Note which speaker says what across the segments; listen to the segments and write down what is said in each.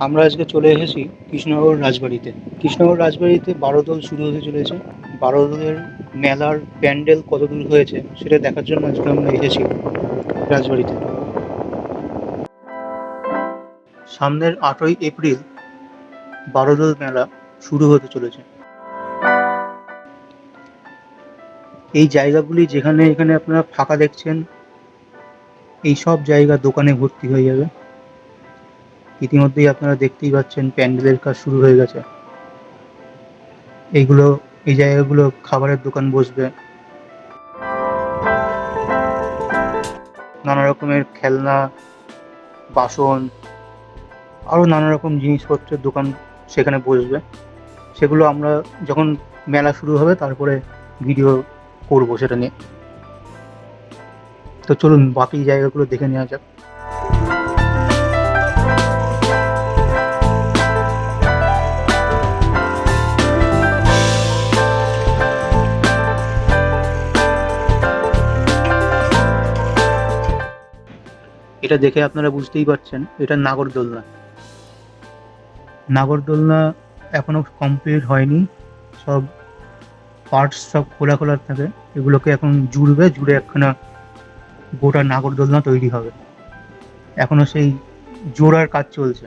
Speaker 1: আমরা আজকে চলে এসেছি কৃষ্ণনগর রাজবাড়িতে। কৃষ্ণনগর রাজবাড়িতে বারো বারোদল শুরু হতে চলেছে। বারোদলের মেলার প্যান্ডেল কত দূর হয়েছে সেটা দেখার জন্য আজকে আমরা এসেছি রাজবাড়িতে। সামনের আটই এপ্রিল বারো বারোদল মেলা শুরু হতে চলেছে। এই জায়গাগুলি যেখানে এখানে আপনারা ফাঁকা দেখছেন, এই সব জায়গা দোকানে ভর্তি হয়ে যাবে। ইতিমধ্যেই আপনারা দেখতেই পাচ্ছেন প্যান্ডেলের কাজ শুরু হয়ে গেছে। এইগুলো, এই জায়গাগুলো খাবারের দোকান বসবে। নানা রকমের খেলনা, বাসন আরও নানা রকম জিনিসপত্রের দোকান সেখানে বসবে। সেগুলো আমরা যখন মেলা শুরু হবে তারপরে ভিডিও করব সেটা নিয়ে। তো চলুন বাকি জায়গাগুলো দেখে নেওয়া যাক। এটা দেখে আপনারা বুঝতেই পারছেন, এটা নাগরদোলনা নাগরদোলনা এখনও কমপ্লিট হয়নি, সব পার্টস সব খোলা খোলা থাকে, এগুলোকে এখন জুড়বে, জুড়ে একখানা গোটা নাগরদোলনা তৈরি হবে। এখনও সেই জোড়ার কাজ চলছে।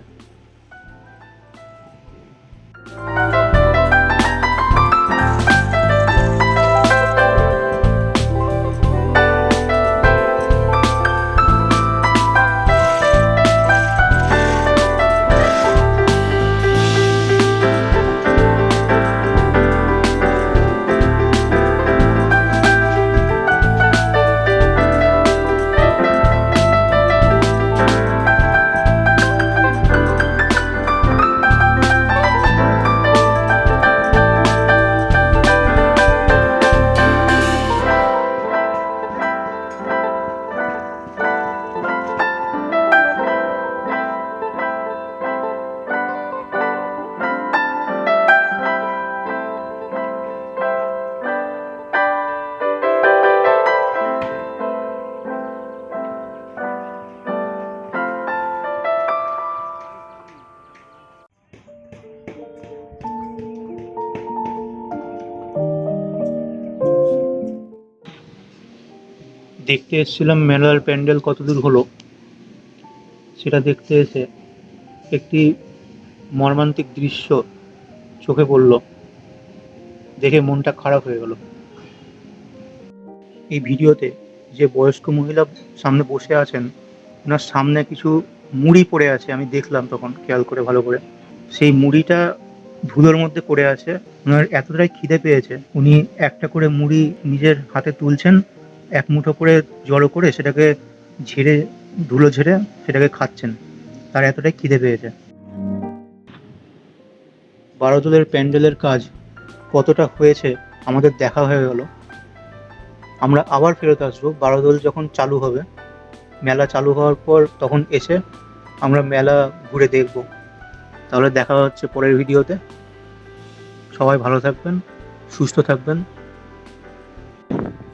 Speaker 1: দেখতে এসেছিলাম মেলার প্যান্ডেল কতদূর হলো, সেটা দেখতে এসে একটি মর্মান্তিক দৃশ্য চোখে পড়ল, দেখে মনটা খারাপ হয়ে গেল। এই ভিডিওতে যে বয়স্ক মহিলা সামনে বসে আছেন, ওনার সামনে কিছু মুড়ি পড়ে আছে, আমি দেখলাম তখন, খেয়াল করে, ভালো করে। সেই মুড়িটা ধুলোর মধ্যে পড়ে আছে, ওনার এতটাই খিদে পেয়েছে, উনি একটা করে মুড়ি নিজের হাতে তুলছেন এক মুঠো করে জড়ো করে সেটাকে ঝেড়ে, ধুলো ঝেড়ে সেটাকে খাচ্ছেন। তার এতটাই খিদে পেয়েছে। বারোদলের প্যান্ডেলের কাজ কতটা হয়েছে আমাদের দেখা হয়ে গেল। আমরা আবার ফেরত আসব। বারোদল যখন চালু হবে, মেলা চালু হওয়ার পর তখন এসে আমরা মেলা ঘুরে দেখব। তাহলে দেখা হচ্ছে পরের ভিডিওতে। সবাই ভালো থাকবেন, সুস্থ থাকবেন।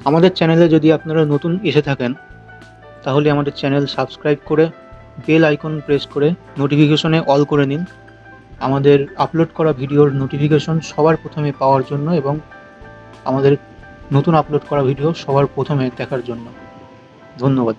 Speaker 1: আমাদের চ্যানেলে যদি আপনারা নতুন এসে থাকেন, তাহলে আমাদের চ্যানেল সাবস্ক্রাইব করে বেল আইকন প্রেস করে নোটিফিকেশনে অল করে নিন। আমাদের আপলোড করা ভিডিওর নোটিফিকেশন সবার প্রথমে পাওয়ার জন্য এবং আমাদের নতুন আপলোড করা ভিডিও সবার প্রথমে দেখার জন্য। ধন্যবাদ।